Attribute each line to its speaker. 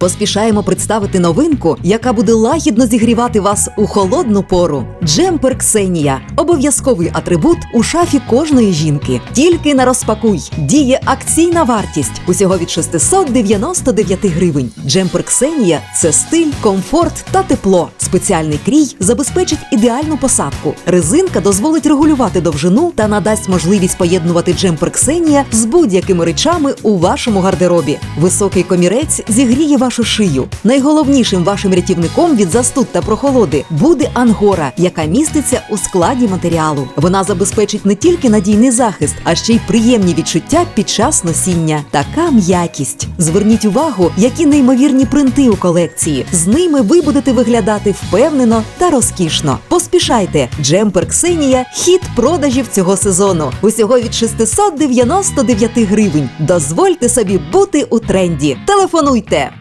Speaker 1: Поспішаємо представити новинку, яка буде лагідно зігрівати вас у холодну пору. Джемпер Ксенія обов'язковий атрибут у шафі кожної жінки. Тільки на розпакуй діє акційна вартість усього від 699 гривень. Джемпер Ксенія це стиль, комфорт та тепло. Спеціальний крій забезпечить ідеальну посадку. Резинка дозволить регулювати довжину та надасть можливість поєднувати джемпер Ксенія з будь-якими речами у вашому гардеробі. Високий комірець зігріє вашу шию. Найголовнішим вашим рятівником від застуд та прохолоди буде ангора, яка міститься у складі матеріалу. Вона забезпечить не тільки надійний захист, а ще й приємні відчуття під час носіння. Така м'якість. Зверніть увагу, які неймовірні принти у колекції. З ними ви будете виглядати впевнено та розкішно. Поспішайте! Джемпер Ксенія хід продажів цього сезону. Усього від 699 гривень. Дозвольте собі бути у тренді. Телефонуйте!